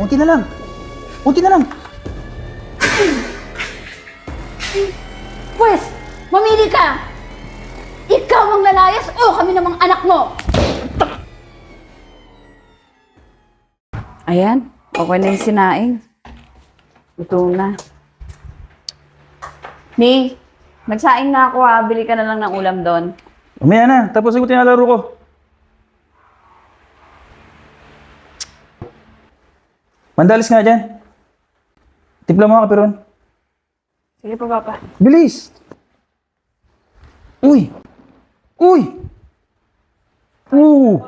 Unti na lang. Unti na lang. Pwes, mamili ka! Ikaw ang lalayas o kami namang anak mo! Ayan, okay na yung sinaing. Ito na. Ni, magsaing na ako ha. Bili ka na lang ng ulam doon. Umaya na. Tapos sagutin ang laro ko. Mandalis nga dyan. Tipla mo ka, Peron. Sige po, Papa. Bilis! Uy! Uy! Oo!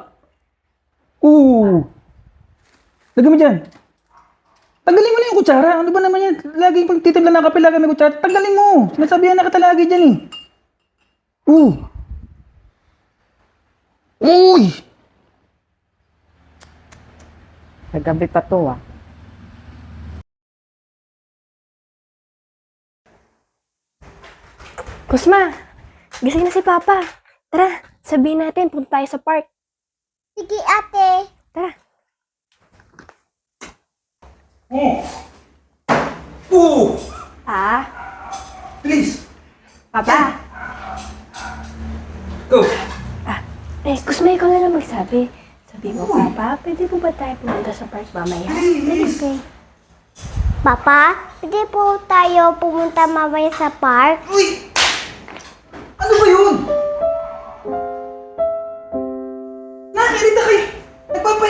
Oo! Lagyan mo dyan. Tanggalin mo na yung kutsara. Ano ba naman yan? Laging pag titibla ng kape, lagyan may kutsara. Tanggalin mo. Sinasabihan na kita lagi dyan eh. Oo! Uy! Kagabi pa to ah. Kusma, gising na si Papa. Tara, sabihin natin, punta tayo sa park. Sige, ate. Tara. Oo! Oo! Pa? Please! Papa? Go! Eh, Kusma, ikaw na lang magsabi. Sabi mo, Papa, pwede po ba tayo pumunta sa park mamaya? Please! Okay. Papa, pwede po tayo pumunta mamaya sa park? Uy!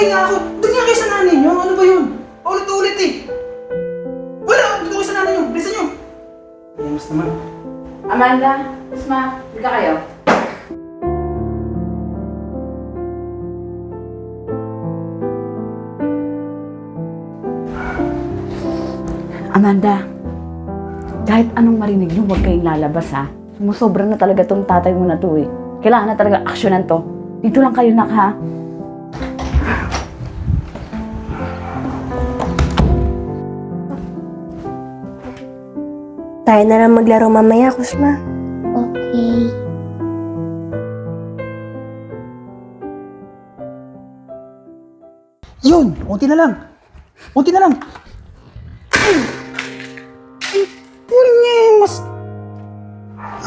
Nagpapahinga ako. Doon nga kayo sa nanay niyo. Ano ba yun? Ulit-ulit eh. Wala! Dito kayo sa nanay niyo. Bilisan niyo. Ay, mas naman. Amanda, bili ka kayo. Amanda, kahit anong marinig nyo, huwag kayong lalabas ha. Sumusobra na talaga tong tatay mo na to eh. Kailangan na talaga aksyonan to. Dito lang kayo nak Tayo na lang maglaro mamaya, Kusma. Okay. Yun! Unti na lang. Unti na lang. Ay, mas...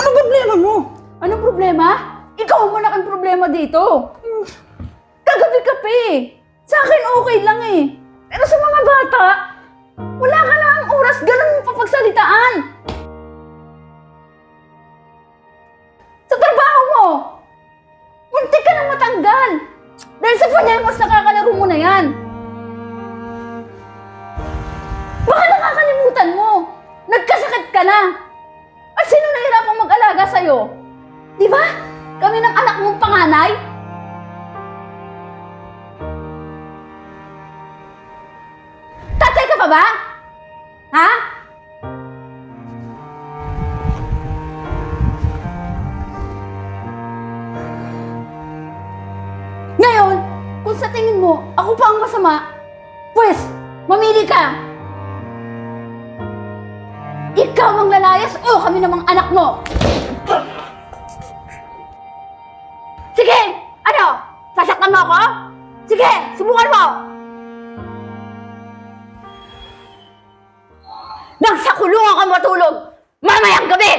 Ano problema mo? Anong problema? Ikaw ang malaking problema dito. Kagabi ka pa eh. Sa akin okay lang eh. Pero sa mga bata, wala ka na ang oras ganun mo papagsalitaan. Sa'yo? Di ba? Kami ng anak mong panganay? Tatay ka pa ba? Ha? Ngayon, kung sa tingin mo, ako pa ang masama, pues, mamili ka. Ikaw ang lalayas o kami namang anak mo. Sige! Subukan mo! Nang sa kulungan ka matulog! Mamayang gabi!